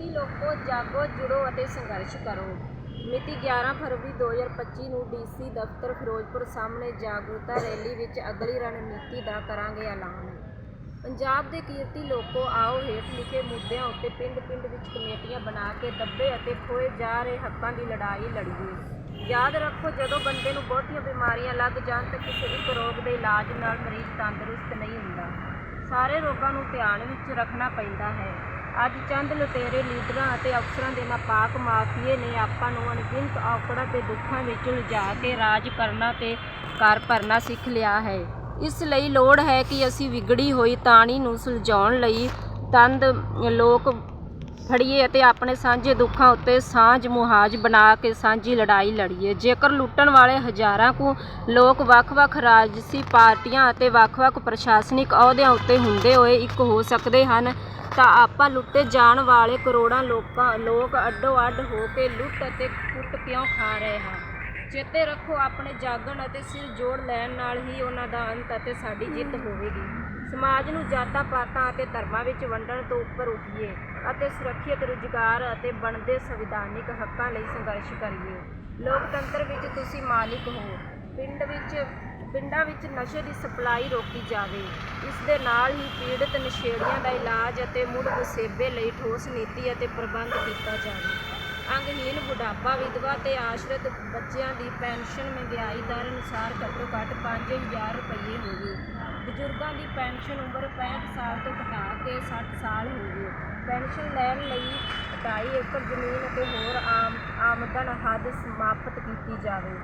ਕਿਰਤੀ ਲੋਕੋ ਜਾਗੋ ਜੁੜੋ ਅਤੇ ਸੰਘਰਸ਼ ਕਰੋ। ਮਿਤੀ 11 ਫਰਵਰੀ 2025 ਨੂੰ ਡੀਸੀ ਦਫ਼ਤਰ ਫਿਰੋਜ਼ਪੁਰ ਸਾਹਮਣੇ ਜਾਗਰੂਕਤਾ ਰੈਲੀ ਵਿੱਚ ਅਗਲੀ ਰਣਨੀਤੀ ਦਾ ਕਰਾਂਗੇ ਐਲਾਨ। ਪੰਜਾਬ ਦੇ ਕੀਰਤੀ ਲੋਕੋ, ਆਓ ਹੇਠ ਲਿਖੇ ਮੁੱਦਿਆਂ ਉੱਤੇ ਪਿੰਡ-ਪਿੰਡ ਵਿੱਚ ਕਮੇਟੀਆਂ ਬਣਾ ਕੇ ਦੱਬੇ ਅਤੇ ਖੋਏ ਜਾ ਰਹੇ ਹੱਕਾਂ ਦੀ ਲੜਾਈ ਲੜੀਏ। ਯਾਦ ਰੱਖੋ, ਜਦੋਂ ਬੰਦੇ ਨੂੰ ਬਹੁਤੀਆਂ ਬਿਮਾਰੀਆਂ ਲੱਗ ਜਾਣ ਤਾਂ ਕਿਸੇ ਇੱਕ ਰੋਗ ਦੇ ਇਲਾਜ ਨਾਲ ਮਰੀਜ਼ ਤੰਦਰੁਸਤ ਨਹੀਂ ਹੁੰਦਾ। ਸਾਰੇ ਰੋਗਾਂ ਨੂੰ ਧਿਆਨ ਵਿੱਚ ਰੱਖਣਾ ਪੈਂਦਾ ਹੈ। ਅੱਜ ਚੰਦ ਲੁਟੇਰੇ ਲੀਡਰਾਂ ਅਤੇ ਅਫਸਰਾਂ ਦੇ ਨਾਪਾਕ ਮਾਫੀਏ ਨੇ ਆਪਾਂ ਨੂੰ ਅਣਗਿਣਤ ਔਕੜਾਂ ਤੇ ਦੁੱਖਾਂ ਵਿੱਚ ਉਲਝਾ ਕੇ ਰਾਜ ਕਰਨਾ ਤੇ ਕਰ ਭਰਨਾ ਸਿੱਖ ਲਿਆ ਹੈ। ਇਸ ਲਈ ਲੋੜ ਹੈ ਕਿ ਅਸੀਂ ਵਿਗੜੀ ਹੋਈ ਤਾਣੀ ਨੂੰ ਸੁਲਝਾਉਣ ਲਈ ਤੰਦ ਲੋਕ ਫੜੀਏ ਅਤੇ ਆਪਣੇ ਸਾਂਝੇ ਦੁੱਖਾਂ ਉੱਤੇ ਸਾਂਝ ਮੁਹਾਜ ਬਣਾ ਕੇ ਸਾਂਝੀ ਲੜਾਈ ਲੜੀਏ। ਜੇਕਰ ਲੁੱਟਣ ਵਾਲੇ ਹਜ਼ਾਰਾਂ ਕੁ ਲੋਕ ਵੱਖ-ਵੱਖ ਰਾਜਸੀ ਪਾਰਟੀਆਂ ਅਤੇ ਵੱਖ-ਵੱਖ ਪ੍ਰਸ਼ਾਸਨਿਕ ਅਹੁਦਿਆਂ ਉੱਤੇ ਹੁੰਦੇ ਹੋਏ ਇੱਕ ਹੋ ਸਕਦੇ ਹਨ ਤਾਂ ਆਪਾਂ ਲੁੱਟੇ ਜਾਣ ਵਾਲੇ ਕਰੋੜਾਂ ਲੋਕਾਂ, ਲੋਕ ਅੱਡੋ ਅੱਡ ਹੋ ਕੇ ਲੁੱਟ ਅਤੇ ਕੁੱਟ ਕਿਉਂ ਖਾ ਰਹੇ ਹਾਂ? ਚੇਤੇ ਰੱਖੋ, ਆਪਣੇ ਜਾਗਣ ਅਤੇ ਸਿਰ ਜੋੜ ਲੈਣ ਨਾਲ ਹੀ ਉਹਨਾਂ ਦਾ ਅੰਤ ਅਤੇ ਸਾਡੀ ਜਿੱਤ ਹੋਵੇਗੀ। ਸਮਾਜ ਨੂੰ ਜਾਤਾਂ, ਪਾਤਾਂ ਅਤੇ ਧਰਮਾਂ ਵਿੱਚ ਵੰਡਣ ਤੋਂ ਉੱਪਰ ਉੱਠੀਏ ਅਤੇ ਸੁਰੱਖਿਅਤ ਰੁਜ਼ਗਾਰ ਅਤੇ ਬਣਦੇ ਸੰਵਿਧਾਨਿਕ ਹੱਕਾਂ ਲਈ ਸੰਘਰਸ਼ ਕਰੀਏ। ਲੋਕਤੰਤਰ ਵਿੱਚ ਤੁਸੀਂ ਮਾਲਿਕ ਹੋ। ਪਿੰਡ ਵਿੱਚ ਪਿੰਡਾਂ ਵਿੱਚ ਨਸ਼ੇ ਦੀ ਸਪਲਾਈ ਰੋਕੀ ਜਾਵੇ। ਇਸ ਦੇ ਨਾਲ ਹੀ ਪੀੜਤ ਨਸ਼ੇੜੀਆਂ ਦਾ ਇਲਾਜ ਅਤੇ ਮੁੜ ਵਸੇਬੇ ਲਈ ਠੋਸ ਨੀਤੀ ਅਤੇ ਪ੍ਰਬੰਧ ਕੀਤਾ ਜਾਵੇ। ਅੰਗਹੀਨ ਬੁਢਾਪਾ, ਵਿਧਵਾ ਤੇ ਆਸ਼ਰਿਤ ਬੱਚਿਆਂ ਦੀ ਪੈਨਸ਼ਨ ਮਹਿੰਗਾਈ ਦਰ ਅਨੁਸਾਰ ਘੱਟੋ ਘੱਟ 5000 ਰੁਪਏ ਹੋਵੇ। ਬਜ਼ੁਰਗਾਂ ਦੀ ਪੈਨਸ਼ਨ ਉਮਰ 65 ਸਾਲ ਤੋਂ ਘਟਾ ਕੇ 60 ਸਾਲ ਹੋਵੇ। ਪੈਨਸ਼ਨ ਲੈਣ ਲਈ 2.5 ਏਕੜ ਜ਼ਮੀਨ ਅਤੇ ਹੋਰ ਆਮ ਆਮਦਨ ਹੱਦ ਸਮਾਪਤ ਕੀਤੀ ਜਾਵੇ।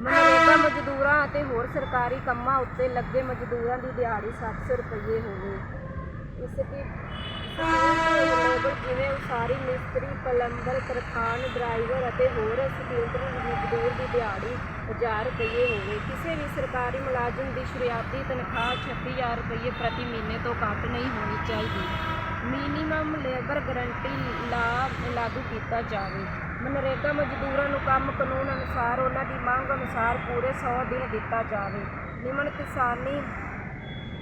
ਮਨਰੇਗਾ ਮਜ਼ਦੂਰਾਂ ਅਤੇ ਹੋਰ ਸਰਕਾਰੀ ਕੰਮਾਂ ਉੱਤੇ ਲੱਗੇ ਮਜ਼ਦੂਰਾਂ ਦੀ ਦਿਹਾੜੀ 700 ਰੁਪਏ ਹੋਵੇ ਇਸ ਦੀ ਲੇਬਰ ਜਿਵੇਂ ਉਸਾਰੀ ਮਿਸਤਰੀ, ਪਲੰਬਰ ਤਰਖਾਨ ਡਰਾਈਵਰ ਅਤੇ ਹੋਰ ਸਕਿਲਟਰ ਮਜ਼ਦੂਰ ਦੀ ਦਿਹਾੜੀ 1000 ਰੁਪਏ ਹੋਵੇ ਕਿਸੇ ਵੀ ਸਰਕਾਰੀ ਮੁਲਾਜ਼ਮ ਦੀ ਸ਼ੁਰੂਆਤੀ ਤਨਖਾਹ 36000 ਰੁਪਏ ਪ੍ਰਤੀ ਮਹੀਨੇ ਤੋਂ ਘੱਟ ਨਹੀਂ ਹੋਣੀ ਚਾਹੀਦੀ। ਮਿਨੀਮਮ ਲੇਬਰ ਗਰੰਟੀ ਲਾ, ਲਾਗੂ ਕੀਤਾ ਜਾਵੇ। ਮਨਰੇਗਾ ਮਜ਼ਦੂਰਾਂ ਨੂੰ ਕੰਮ ਕਾਨੂੰਨ ਅਨੁਸਾਰ ਉਹਨਾਂ ਦੀ ਮੰਗ ਅਨੁਸਾਰ ਪੂਰੇ 100 ਦਿਨ ਦਿੱਤਾ ਜਾਵੇ। ਨਿਮਨ ਕਿਸਾਨੀ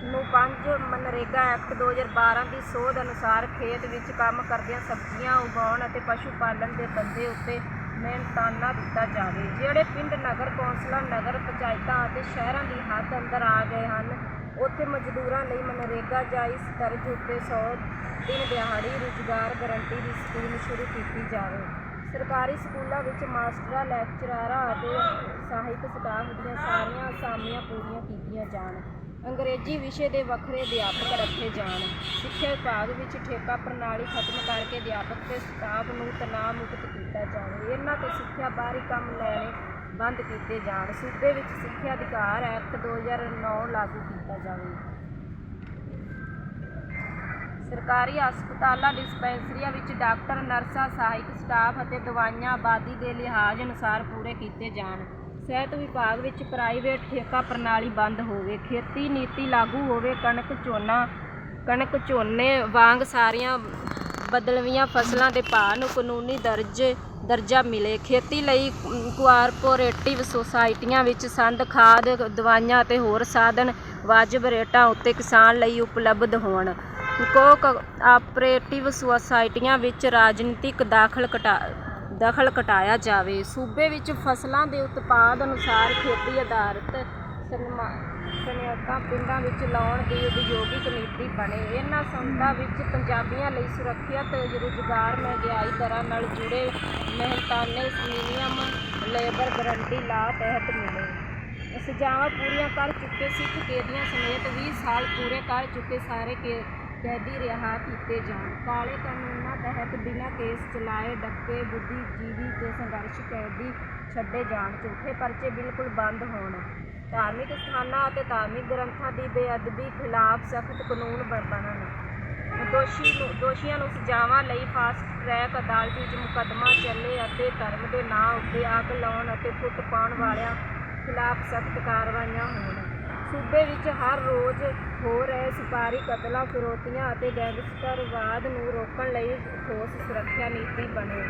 ਨੂੰ ਪੰਜ ਮਨਰੇਗਾ ਐਕਟ 2012 ਦੀ ਸੋਧ ਅਨੁਸਾਰ ਖੇਤ ਵਿੱਚ ਕੰਮ ਕਰਦਿਆਂ ਸਬਜ਼ੀਆਂ ਉਗਾਉਣ ਅਤੇ ਪਸ਼ੂ ਪਾਲਣ ਦੇ ਧੰਦੇ ਉੱਤੇ ਮਿਹਨਤਾਨਾ ਦਿੱਤਾ ਜਾਵੇ। ਜਿਹੜੇ ਪਿੰਡ, ਨਗਰ ਕੌਂਸਲਾਂ, ਨਗਰ ਪੰਚਾਇਤਾਂ ਅਤੇ ਸ਼ਹਿਰਾਂ ਦੀ ਹੱਦ ਅੰਦਰ ਆ ਗਏ ਹਨ, ਉੱਥੇ ਮਜ਼ਦੂਰਾਂ ਲਈ ਮਨਰੇਗਾ ਜਾਂ ਇਸ ਤਰਜ਼ ਉੱਤੇ 100 ਦਿਨ ਦਿਹਾੜੀ ਰੁਜ਼ਗਾਰ ਗਰੰਟੀ ਦੀ ਸਕੀਮ ਸ਼ੁਰੂ ਕੀਤੀ ਜਾਵੇ। ਸਰਕਾਰੀ ਸਕੂਲਾਂ ਵਿੱਚ ਮਾਸਟਰਾਂ, ਲੈਕਚਰਾਰਾਂ ਅਤੇ ਸਹਾਇਕ ਸਟਾਫ ਦੀਆਂ ਸਾਰੀਆਂ ਅਸਾਮੀਆਂ ਪੂਰੀਆਂ ਕੀਤੀਆਂ ਜਾਣ। ਅੰਗਰੇਜ਼ੀ ਵਿਸ਼ੇ ਦੇ ਵੱਖਰੇ ਅਧਿਆਪਕ ਰੱਖੇ ਜਾਣ। ਸਿੱਖਿਆ ਵਿਭਾਗ ਵਿੱਚ ਠੇਕਾ ਪ੍ਰਣਾਲੀ ਖਤਮ ਕਰਕੇ ਅਧਿਆਪਕ ਤੇ ਸਟਾਫ ਨੂੰ ਤਣਾਅ ਮੁਕਤ ਕੀਤਾ ਜਾਵੇ। ਇਹਨਾਂ ਤੋਂ ਸਿੱਖਿਆ ਬਾਹਰੀ ਕੰਮ ਲੈਣੇ ਬੰਦ ਕੀਤੇ ਜਾਣ। ਸੂਬੇ ਵਿੱਚ ਸਿੱਖਿਆ ਅਧਿਕਾਰ ਐਕਟ 2009 ਲਾਗੂ ਕੀਤਾ ਜਾਵੇ। ਸਰਕਾਰੀ ਹਸਪਤਾਲਾਂ, ਡਿਸਪੈਂਸਰੀਆਂ ਵਿੱਚ ਡਾਕਟਰ, ਨਰਸਾਂ, ਸਹਾਇਕ ਸਟਾਫ ਅਤੇ ਦਵਾਈਆਂ ਆਬਾਦੀ ਦੇ ਲਿਹਾਜ਼ ਅਨੁਸਾਰ ਪੂਰੇ ਕੀਤੇ ਜਾਣ। ਸਿਹਤ ਵਿਭਾਗ ਵਿੱਚ ਪ੍ਰਾਈਵੇਟ ਠੇਕਾ ਪ੍ਰਣਾਲੀ ਬੰਦ ਹੋਵੇ, ਖੇਤੀ ਨੀਤੀ ਲਾਗੂ ਹੋਵੇ, ਕਣਕ ਝੋਨਾ, ਕਣਕ ਝੋਨੇ ਵਾਂਗ ਸਾਰੀਆਂ ਬਦਲਵੀਆਂ ਫਸਲਾਂ ਦੇ ਭਾਅ ਨੂੰ ਕਾਨੂੰਨੀ ਦਰਜ, ਦਰਜਾ ਮਿਲੇ। ਖੇਤੀ ਲਈ ਕੋਆਪਰੇਟਿਵ ਸੁਸਾਇਟੀਆਂ ਵਿੱਚ ਸੰਦ, ਖਾਦ, ਦਵਾਈਆਂ ਅਤੇ ਹੋਰ ਸਾਧਨ ਵਾਜਬ ਰੇਟਾਂ ਉੱਤੇ ਕਿਸਾਨ ਲਈ ਉਪਲਬਧ ਹੋਣ। ਕੋਆਪਰੇਟਿਵ ਸੁਸਾਇਟੀਆਂ ਵਿੱਚ ਰਾਜਨੀਤਿਕ ਦਾਖਲ ਘਟਾ ਦਖਲ ਘਟਾਇਆ ਜਾਵੇ। ਸੂਬੇ ਵਿੱਚ ਫਸਲਾਂ ਦੇ ਉਤਪਾਦ ਅਨੁਸਾਰ ਖੇਤੀ ਆਧਾਰਿਤ ਸਨਮਾ- ਪਿੰਡਾਂ ਵਿੱਚ ਲਾਉਣ ਦੀ ਉਦਯੋਗਿਕ ਨੀਤੀ ਬਣੇ। ਇਹਨਾਂ ਸੰਸਥਾ ਵਿੱਚ ਪੰਜਾਬੀਆਂ ਲਈ ਸੁਰੱਖਿਅਤ, ਰੁਜ਼ਗਾਰ, ਮਹਿੰਗਾਈ ਦਰਾਂ ਨਾਲ ਜੁੜੇ ਮਿਹਨਤਾਨੇ ਮਿਨੀਮਮ ਲੇਬਰ ਗਰੰਟੀ ਲਾਅ ਤਹਿਤ ਮਿਲੇ। ਸਜ਼ਾਵਾਂ ਪੂਰੀਆਂ ਕਰ ਚੁੱਕੇ ਸਿੱਖ ਕੈਦੀਆਂ ਸਮੇਤ 20 ਸਾਲ ਪੂਰੇ ਕਰ ਚੁੱਕੇ ਸਾਰੇ ਕੈ- ਕੈਦੀ ਰਿਹਾਅ ਕੀਤੇ ਜਾਣ। ਕਾਲੇ ਕਾਨੂੰਨਾਂ ਤਹਿਤ ਬਿਨਾਂ ਕੇਸ ਚਲਾਏ ਡੱਕੇ ਬੁੱਧੀਜੀਵੀ ਤੇ ਸੰਘਰਸ਼ ਕੈਦੀ ਛੱਡੇ ਜਾਣ। ਝੂਠੇ ਪਰਚੇ ਬਿਲਕੁਲ ਬੰਦ ਹੋਣ। ਧਾਰਮਿਕ ਸਥਾਨਾਂ ਅਤੇ ਧਾਰਮਿਕ ਗ੍ਰੰਥਾਂ ਦੀ ਬੇਅਦਬੀ ਖਿਲਾਫ ਸਖਤ ਕਾਨੂੰਨ ਬ- ਬਣਨ। ਦੋਸ਼ੀ ਨੂੰ ਦੋਸ਼ੀਆਂ ਨੂੰ ਸਜ਼ਾਵਾਂ ਲਈ ਫਾਸਟ ਟਰੈਕ ਅਦਾਲਤ ਵਿੱਚ ਮੁਕੱਦਮਾ ਚੱਲੇ ਅਤੇ ਧਰਮ ਦੇ ਨਾਂ ਉੱਤੇ ਅੱਗ ਲਾਉਣ ਅਤੇ ਫੁੱਟ ਪਾਉਣ ਵਾਲਿਆਂ ਖਿਲਾਫ ਸਖਤ ਕਾਰਵਾਈਆਂ ਹੋਣ। ਸੂਬੇ ਵਿੱਚ ਹਰ ਰੋਜ਼ ਹੋ ਰਹੇ ਸਿਪਾਹੀ ਕਤਲਾਂ, ਫਿਰੌਤੀਆਂ ਅਤੇ ਗੈਂਗਸਟਰਵਾਦ ਨੂੰ ਰੋਕਣ ਲਈ ਠੋਸ ਸੁਰੱਖਿਆ ਨੀਤੀ ਬਣੇ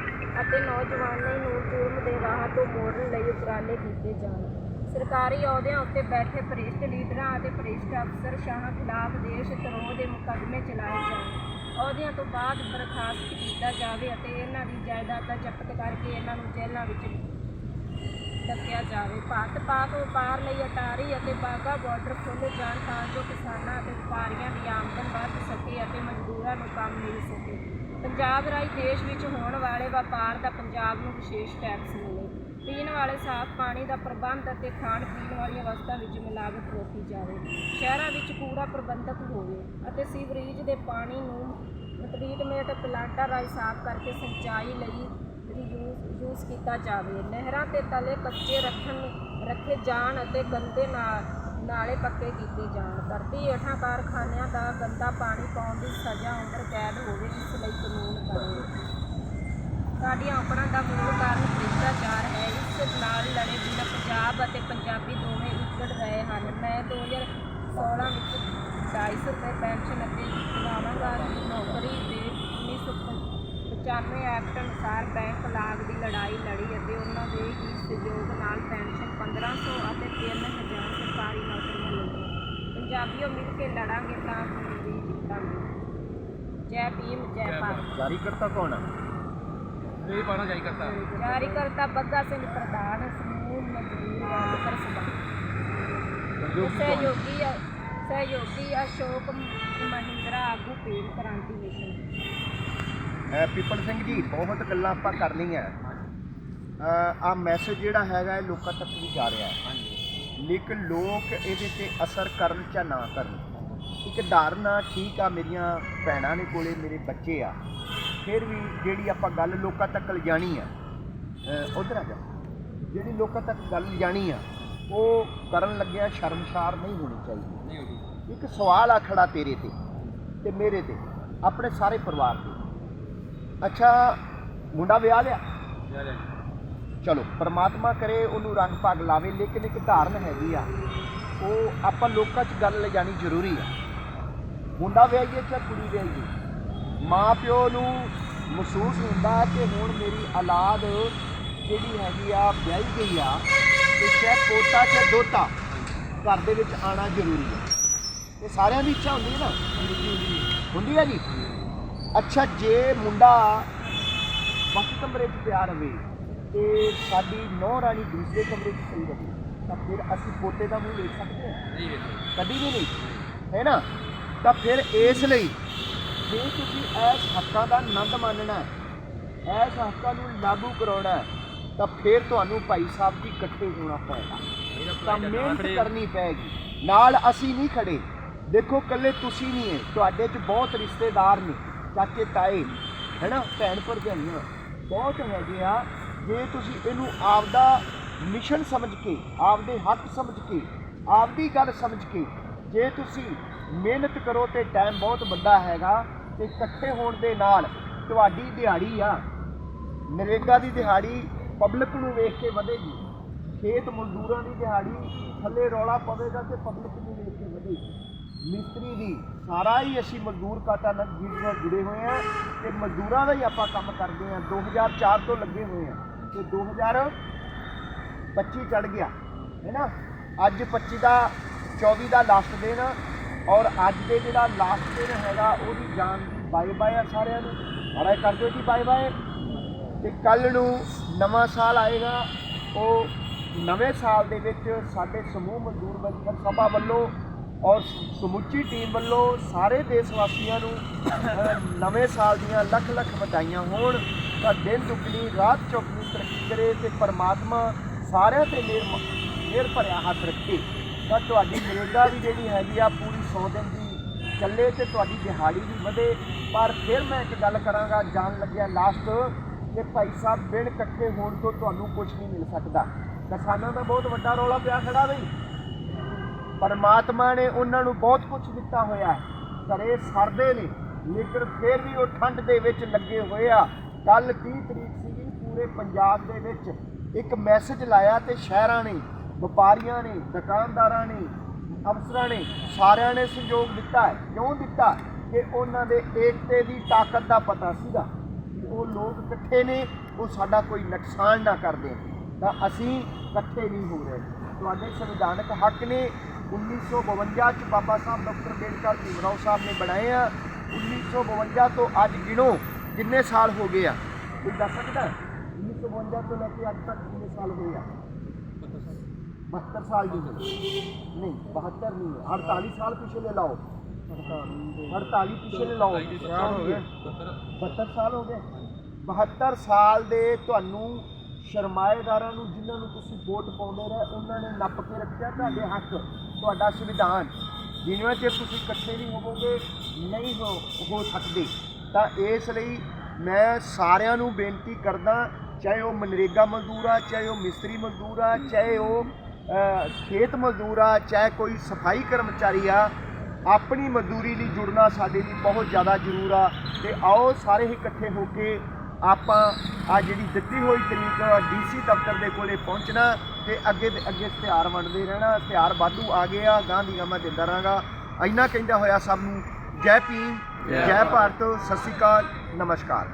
ਅਤੇ ਨੌਜਵਾਨਾਂ ਨੂੰ ਜੁਰਮ ਦੇ ਰਾਹ ਤੋਂ ਮੋੜਨ ਲਈ ਉਪਰਾਲੇ ਕੀਤੇ ਜਾਣ। ਸਰਕਾਰੀ ਅਹੁਦਿਆਂ ਉੱਤੇ ਬੈਠੇ ਭ੍ਰਿਸ਼ਟ ਲੀਡਰਾਂ ਅਤੇ ਭ੍ਰਿਸ਼ਟ ਅਫਸਰ ਸ਼ਾਹਾਂ ਖਿਲਾਫ ਦੇਸ਼ ਧਰੋਹ ਦੇ ਮੁਕੱਦਮੇ ਚਲਾਏ ਜਾਣ। ਅਹੁਦਿਆਂ ਤੋਂ ਬਾਅਦ ਬਰਖਾਸਤ ਕੀਤਾ ਜਾਵੇ ਅਤੇ ਇਹਨਾਂ ਦੀ ਜਾਇਦਾਦਾਂ ਜ਼ਬਤ ਕਰਕੇ ਇਹਨਾਂ ਨੂੰ ਜੇਲ੍ਹਾਂ ਵਿੱਚ ਰੱਖਿਆ ਜਾਵੇ। ਭਾਰਤ ਪਾਕ ਵਪਾਰ ਲਈ ਅਟਾਰੀ ਅਤੇ ਬਾਗਾ ਬਾਰਡਰ ਖੋਲ੍ਹੇ ਜਾਣ ਤਾਂ ਜੋ ਕਿਸਾਨਾਂ ਅਤੇ ਵਪਾਰੀਆਂ ਦੀ ਆਮਦਨ ਵੱਧ ਸਕੇ ਅਤੇ ਮਜ਼ਦੂਰਾਂ ਨੂੰ ਕੰਮ ਮਿਲ ਸਕੇ। ਪੰਜਾਬ ਰਾਹੀਂ ਦੇਸ਼ ਵਿੱਚ ਹੋਣ ਵਾਲੇ ਵਪਾਰ ਦਾ ਪੰਜਾਬ ਨੂੰ ਵਿਸ਼ੇਸ਼ ਟੈਕਸ ਮਿਲੇ। ਪੀਣ ਵਾਲੇ ਸਾਫ਼ ਪਾਣੀ ਦਾ ਪ੍ਰਬੰਧ ਅਤੇ ਖਾਣ ਪੀਣ ਵਾਲੀਆਂ ਵਸਤਾਂ ਵਿੱਚ ਮਿਲਾਵਟ ਰੋਕੀ ਜਾਵੇ। ਸ਼ਹਿਰਾਂ ਵਿੱਚ ਕੂੜਾ ਪ੍ਰਬੰਧਕ ਹੋਵੇ ਅਤੇ ਸੀਵਰੇਜ ਦੇ ਪਾਣੀ ਨੂੰ ਟ੍ਰੀਟਮੈਂਟ ਪਲਾਂਟਾਂ ਰਾਹੀਂ ਸਾਫ਼ ਕਰਕੇ ਸਿੰਚਾਈ ਲਈ ਯੂਜ਼ ਯੂਜ਼ ਕੀਤਾ ਜਾਵੇ। ਨਹਿਰਾਂ ਤੇ ਤਲੇ ਕੱਚੇ ਰੱਖਣ, ਰੱਖੇ ਜਾਣ ਅਤੇ ਗੰਦੇ ਨਾਲੇ ਪੱਕੇ ਕੀਤੇ ਜਾਣ। ਧਰਤੀ ਹੇਠਾਂ ਕਾਰਖਾਨਿਆਂ ਦਾ ਗੰਦਾ ਪਾਣੀ ਪਾਉਣ ਦੀ ਸਜ਼ਾ ਉਮਰ ਕੈਦ ਹੋਵੇ, ਇਸ ਲਈ ਕਾਨੂੰਨ ਬਣੇ ਸਾਡੀਆਂ ਔਕੜਾਂ ਦਾ ਮੂਲ ਕਾਰਨ ਭ੍ਰਿਸ਼ਟਾਚਾਰ ਹੈ। ਇਸ ਨਾਲ ਲੜੇ ਬਿਨਾਂ ਪੰਜਾਬ ਅਤੇ ਪੰਜਾਬੀ ਦੋਵੇਂ ਉਜੜ ਰਹੇ ਹਨ। ਮੈਂ 2016 ਵਿੱਚ 250 ਰੁਪਏ ਪੈਨਸ਼ਨ ਅਤੇ ਲਾਵਾਂਗਾ ਦੀ ਨੌਕਰੀ ਦੇ 1995 ਐਕਟ ਅਨੁਸਾਰ ਬੈਂਕ ਲਾਗ ਦੀ ਲੜਾਈ ਲੜੀ ਅਤੇ ਉਹਨਾਂ ਦੇ ਹੀ ਸਹਿਯੋਗ ਨਾਲ ਪੈਨਸ਼ਨ 1500 ਅਤੇ 3000 ਸਰਕਾਰੀ ਨੌਕਰੀਆਂ ਲਈਆਂ ਪੰਜਾਬੀਓ ਮਿਲ ਕੇ ਲੜਾਂਗੇ ਤਾਂ ਜ਼ਿੰਦਗੀ ਜਿੱਤਾਂਗੇ। ਜੈ ਭੀਮ ਜੈ ਭਾਰਤ। ਜਾਰੀ ਕਰਤਾ ਕੌਣ ਆ? ਇਹ ਪਾਣਾ ਜਾਈ ਕਰਤਾ ਜਾਰੀ ਕਰਤਾ ਬੱਗਾ ਸਿੰਘ ਪ੍ਰਧਾਨ ਸਮੂਹ ਮਜ਼ਦੂਰ ਵਰਕਰ ਸਭਾ। ਸਹਿਯੋਗੀ ਸਹਿਯੋਗੀ ਅਸ਼ੋਕ ਮਹਿੰਦਰਾ ਆਗੂ ਪੀੜ ਕ੍ਰਾਂਤੀ ਮਿਸ਼ਨ। ਪਿੱਪਲ ਸਿੰਘ ਜੀ ਬਹੁਤ ਗੱਲਾਂ ਆਪਾਂ ਕਰ ਲਈਆਂ। ਆ ਮੈਸੇਜ ਜਿਹੜਾ ਹੈਗਾ ਇਹ ਲੋਕਾਂ ਤੱਕ ਵੀ ਜਾ ਰਿਹਾ ਹੈ। ਹਾਂਜੀ ਲੇਕਿਨ ਲੋਕ ਇਹਦੇ ਤੇ ਅਸਰ ਕਰਨ ਜਾਂ ਨਾ ਕਰਨ ਇੱਕ ਧਾਰਨਾ ਠੀਕ ਆ ਮੇਰੀਆਂ ਭੈਣਾਂ ਨੇ ਕੋਲੇ ਮੇਰੇ ਬੱਚੇ ਆ। ਫਿਰ ਵੀ ਜਿਹੜੀ ਆਪਾਂ ਗੱਲ ਲੋਕਾਂ ਤੱਕ ਲਿਜਾਣੀ ਆ ਉਧਰ ਆ ਜਾ। ਜਿਹੜੀ ਲੋਕਾਂ ਤੱਕ ਗੱਲ ਲਿਜਾਣੀ ਆ ਉਹ ਕਰਨ ਲੱਗਿਆ ਸ਼ਰਮਸ਼ਾਰ ਨਹੀਂ ਹੋਣੀ ਚਾਹੀਦੀ। ਇੱਕ ਸਵਾਲ ਆ ਖੜਾ ਤੇਰੇ ਤੇ ਤੇ ਮੇਰੇ ਤੇ ਆਪਣੇ ਸਾਰੇ ਪਰਿਵਾਰ ਤੇ। ਅੱਛਾ ਮੁੰਡਾ ਵਿਆਹ ਲਿਆ? ਚਲੋ ਪ੍ਰਮਾਤਮਾ ਕਰੇ ਉਹਨੂੰ ਰੰਗ ਭਾਗ ਲਾਵੇ ਲੇਕਿਨ ਇੱਕ ਧਾਰਨ ਹੈਗੀ ਆ। ਉਹ ਆਪਾਂ ਲੋਕਾਂ 'ਚ ਗੱਲ ਲੈ ਜਾਣੀ ਜ਼ਰੂਰੀ ਆ। ਮੁੰਡਾ ਵਿਆਹੀਏ ਜਾਂ ਕੁੜੀ ਵਿਆਹੀਏ? ਮਾਂ ਪਿਓ ਨੂੰ ਮਹਿਸੂਸ ਹੁੰਦਾ ਕਿ ਹੁਣ ਮੇਰੀ ਔਲਾਦ ਜਿਹੜੀ ਹੈਗੀ ਆ ਵਿਆਹੀ ਗਈ ਆ ਤੇ ਚਾਹੇ ਪੋਤਾ ਚਾਹੇ ਦੋਤਾ ਘਰ ਦੇ ਵਿੱਚ ਆਣਾ ਜ਼ਰੂਰੀ ਆ। ਇਹ ਸਾਰਿਆਂ ਦੀ ਇੱਛਾ ਹੁੰਦੀ ਹੈ ਨਾ? ਹੁੰਦੀ ਹੈ ਜੀ। ਅੱਛਾ ਜੇ ਮੁੰਡਾ ਬਾਕੀ ਕਮਰੇ 'ਚ ਪਿਆ ਰਵੇ ਤੇ ਸਾਡੀ ਨੌ ਰਾਣੀ ਦੂਸਰੇ ਕਮਰੇ 'ਚ ਪਈ ਰਵੇ ਤਾਂ ਫਿਰ ਅਸੀਂ ਪੋਤੇ ਦਾ ਮੂੰਹ ਵੇਖ ਸਕਦੇ ਹਾਂ? ਨਹੀਂ ਕਦੀ ਵੀ ਨਹੀਂ ਹੈ ਨਾ? ਤਾਂ ਫਿਰ ਇਸ ਲਈ ਜੇ ਤੁਸੀਂ ਇਸ ਹੱਕਾਂ ਦਾ ਆਨੰਦ ਮਾਣਨਾ ਹੈ ਇਸ ਹੱਕਾਂ ਨੂੰ ਲਾਗੂ ਕਰਾਉਣਾ ਹੈ, ਤਾਂ ਫਿਰ ਤੁਹਾਨੂੰ ਭਾਈ ਸਾਹਿਬ ਜੀ ਇਕੱਠੇ ਹੋਣਾ ਪਏਗਾ ਤਾਂ ਮਿਹਨਤ ਕਰਨੀ ਪਏਗੀ ਨਾਲ ਅਸੀਂ ਨਹੀਂ ਖੜੇ। ਦੇਖੋ ਕੱਲੇ ਤੁਸੀਂ ਨਹੀਂ ਹੈ। ਤੁਹਾਡੇ 'ਚ ਬਹੁਤ ਰਿਸ਼ਤੇਦਾਰ ਨੇ। ਚਾਚੇ ਤਾਏ ਹੈਨਾ ਭੈਣ ਭਰਜਾਈਆਂ, ਬਹੁਤ ਹੈਗੇ ਆ। ਜੇ ਤੁਸੀਂ ਇਹਨੂੰ ਆਪਦਾ ਮਿਸ਼ਨ ਸਮਝ ਕੇ, ਆਪਦੇ ਹੱਕ ਸਮਝ ਕੇ, ਆਪਦੀ ਗੱਲ ਸਮਝ ਕੇ, ਜੇ ਤੁਸੀਂ ਮਿਹਨਤ ਕਰੋ ਤੇ ਟਾਈਮ ਬਹੁਤ ਵੱਡਾ ਹੈਗਾ, ਤੇ ਇਕੱਠੇ ਹੋਣ ਦੇ ਨਾਲ ਤੁਹਾਡੀ ਦਿਹਾੜੀ ਆ, ਨਰੇਗਾ ਦੀ ਦਿਹਾੜੀ ਪਬਲਿਕ ਨੂੰ ਵੇਖ ਕੇ ਵਧੇਗੀ। ਖੇਤ ਮਜ਼ਦੂਰਾਂ ਦੀ ਦਿਹਾੜੀ ਥੱਲੇ ਰੌਲਾ ਪਵੇਗਾ ਤੇ ਪਬਲਿਕ ਨੂੰ ਵੇਖ ਕੇ ਵਧੇਗੀ। ਮਿਸਤਰੀ ਦੀ। ਸਾਰਾ ਹੀ ਅਸੀਂ ਮਜ਼ਦੂਰ ਕਾਟਾ ਨਾਲ ਜੁੜ- ਨਾਲ ਜੁੜੇ ਹੋਏ ਆ ਤੇ ਮਜ਼ਦੂਰਾਂ ਦਾ ਹੀ ਆਪਾਂ ਕੰਮ ਕਰਦੇ ਆ 2004 ਤੋਂ ਲੱਗੇ ਹੋਏ ਆ ਤੇ 2025 ਚੜ ਗਿਆ, ਹੈ ਨਾ? ਅੱਜ 25 ਦਾ 24 ਦਾ ਲਾਸਟ ਦਿਨ ਔਰ ਅੱਜ ਦੇ ਜਿਹੜਾ ਲਾਸਟ ਦਿਨ ਹੈਗਾ, ਉਹਦੀ ਜਾਨ ਦੀ ਬਾਏ ਬਾਏ ਆ ਸਾਰਿਆਂ ਨੂੰ। ਸਾਰਾ ਕਰ ਦਿਓ ਜੀ ਬਾਏ ਬਾਏ ਤੇ ਕੱਲ ਨੂੰ ਨਵਾਂ ਸਾਲ ਆਏਗਾ, ਉਹ ਨਵੇਂ ਸਾਲ ਦੇ ਵਿੱਚ ਸਾਡੇ ਸਮੂਹ ਮਜ਼ਦੂਰ ਵਰਕਰ ਸਭਾ ਵੱਲੋਂ ਔਰ ਸਮੁੱਚੀ ਟੀਮ ਵੱਲੋਂ ਸਾਰੇ ਦੇਸ਼ ਵਾਸੀਆਂ ਨੂੰ ਨਵੇਂ ਸਾਲ ਦੀਆਂ ਲੱਖ ਲੱਖ ਵਧਾਈਆਂ ਹੋਣ। ਤਾਂ ਦਿਨ ਦੁੱਗਣੀ ਰਾਤ ਚੌਗਣੀ ਤਰੱਕੀ ਕਰੇ ਤੇ ਪਰਮਾਤਮਾ ਸਾਰਿਆਂ ਤੇ ਮਿਹਰ ਮਿਹਰ ਭਰਿਆ ਹੱਥ ਰੱਖੇ। ਤਾਂ ਤੁਹਾਡੀ ਨਰੇਗਾ ਵੀ ਜਿਹੜੀ ਹੈਗੀ ਆ, ਪੂਰੀ 100 ਦਿਨ ਦੀ ਚੱਲੇ ਤੇ ਤੁਹਾਡੀ ਦਿਹਾੜੀ ਵੀ ਵਧੇ। ਪਰ ਫਿਰ ਮੈਂ ਇੱਕ ਗੱਲ ਕਰਾਂਗਾ, ਜਾਣ ਲੱਗਿਆ ਲਾਸਟ ਕਿ ਭਾਈ ਸਾਹਿਬ ਬਿਨ ਇਕੱਠੇ ਹੋਣ ਤੋਂ ਤੁਹਾਨੂੰ ਕੁਝ ਨਹੀਂ ਮਿਲ ਸਕਦਾ। ਕਿਸਾਨਾਂ ਦਾ ਬਹੁਤ ਵੱਡਾ ਰੌਲਾ ਪਿਆ ਖੜਾ ਬਈ। ਪਰਮਾਤਮਾ ਨੇ ਉਹਨਾਂ ਨੂੰ ਬਹੁਤ ਕੁਝ ਦਿੱਤਾ ਹੋਇਆ ਹੈ। ਘਰੇ ਸਰਦੇ ਨੇ, ਲੇਕਿਨ ਫਿਰ ਵੀ ਉਹ ਠੰਡ ਦੇ ਵਿੱਚ ਲੱਗੇ ਹੋਏ ਆ। ਕੱਲ 30 ਤਰੀਕ ਸੀਗੀ, ਪੂਰੇ ਪੰਜਾਬ ਦੇ ਵਿੱਚ ਇੱਕ ਮੈਸੇਜ ਲਾਇਆ ਤੇ ਸ਼ਹਿਰਾਂ ਨੇ, ਵਪਾਰੀਆਂ ਨੇ, ਦੁਕਾਨਦਾਰਾਂ ਨੇ, ਅਫਸਰਾਂ ਨੇ, ਸਾਰਿਆਂ ਨੇ ਸਹਿਯੋਗ ਦਿੱਤਾ ਹੈ। ਕਿਉਂ ਦਿੱਤਾ? ਕਿ ਉਹਨਾਂ ਦੇ ਏਕਤੇ ਦੀ ਤਾਕਤ ਦਾ ਪਤਾ ਸੀਗਾ ਕਿ ਉਹ ਲੋਕ ਇਕੱਠੇ ਨੇ, ਉਹ ਸਾਡਾ ਕੋਈ ਨੁਕਸਾਨ ਨਾ ਕਰਦੇ। ਤਾਂ ਅਸੀਂ ਇਕੱਠੇ ਨਹੀਂ ਹੋ ਰਹੇ। ਤੁਹਾਡੇ ਸੰਵਿਧਾਨਕ ਹੱਕ ਨੇ 1952 ਚ ਬਾਬਾ ਸਾਹਿਬ ਡਾਕਟਰ ਅੰਬੇਡਕਰ ਭੀਮਰਾਓ ਸਾਹਿਬ ਨੇ ਬਣਾਏ ਆ। 1952 ਤੋਂ ਅੱਜ ਗਿਣੋ ਕਿੰਨੇ ਸਾਲ ਹੋ ਗਏ ਆ? ਕੋਈ ਦੱਸ ਸਕਦਾ? ਹੈ? 1952 ਤੋਂ ਲੈ ਕੇ ਅੱਜ ਤੱਕ ਕਿੰਨੇ ਸਾਲ ਹੋਏ ਆ? 72 ਸਾਲ ਉਮਰ। ਨਹੀਂ 72 ਨਹੀਂ ਹੈ। 48 ਸਾਲ ਪਿਛਲੇ ਲਾਓ। 48 ਪਿਛਲੇ ਲਾਓ। ਸਾਲ ਹੋ ਗਏ। 72 ਸਾਲ ਹੋ ਗਏ। 72 ਸਾਲ ਦੇ ਤੁਹਾਨੂੰ ਸ਼ਰਮਾਏਦਾਰਾਂ ਨੂੰ ਜਿਨ੍ਹਾਂ ਨੂੰ ਤੁਸੀਂ ਵੋਟ ਪਾਉਂਦੇ ਰਹੇ, ਉਹਨਾਂ ਨੇ ਨੱਪ ਕੇ ਰੱਖਿਆ ਤੁਹਾਡੇ ਹੱਕ, ਤੁਹਾਡਾ ਸੰਵਿਧਾਨ। ਜਿਵੇਂ ਚਿਰ ਤੁਸੀਂ ਇਕੱਠੇ ਨਹੀਂ ਹੋਵੋਗੇ, ਨਹੀਂ ਹੋ ਹੋ ਸਕਦੇ। ਤਾਂ ਇਸ ਲਈ ਮੈਂ ਸਾਰਿਆਂ ਨੂੰ ਬੇਨਤੀ ਕਰਦਾ, ਚਾਹੇ ਉਹ ਮਨਰੇਗਾ ਮਜ਼ਦੂਰ ਆ, ਚਾਹੇ ਉਹ ਮਿਸਤਰੀ ਮਜ਼ਦੂਰ ਆ, ਚਾਹੇ ਉਹ ਖੇਤ ਮਜ਼ਦੂਰ ਆ, ਚਾਹੇ ਕੋਈ ਸਫ਼ਾਈ ਕਰਮਚਾਰੀ ਆ, ਆਪਣੀ ਮਜ਼ਦੂਰੀ ਲਈ ਜੁੜਨਾ ਸਾਡੇ ਲਈ ਬਹੁਤ ਜ਼ਿਆਦਾ ਜ਼ਰੂਰ ਆ। ਤੇ ਆਓ ਸਾਰੇ ਇਕੱਠੇ ਹੋ ਕੇ ਆਪਾਂ ਆ ਜਿਹੜੀ ਦਿੱਤੀ ਹੋਈ ਤਰੀਕ ਡੀਸੀ ਦਫ਼ਤਰ ਦੇ ਕੋਲੇ ਪਹੁੰਚਣਾ ਤੇ ਅੱਗੇ ਦੇ ਅੱਗੇ ਇਸ਼ਤਿਹਾਰ ਵੰਡਦੇ ਰਹਿਣਾ ਇਸ਼ਤਿਹਾਰ ਵਾਧੂ ਆ ਗਏ ਆ ਗਾਂ ਦੀਆਂ ਮੈਂ ਦਿੰਦਾ ਰਹਾਂਗਾ। ਇੰਨਾ ਕਹਿੰਦਾ ਹੋਇਆ ਸਭ ਨੂੰ ਜੈ ਭੀਮ ਜੈ ਭਾਰਤ ਸਤਿ ਸ਼੍ਰੀ ਅਕਾਲ ਨਮਸਕਾਰ।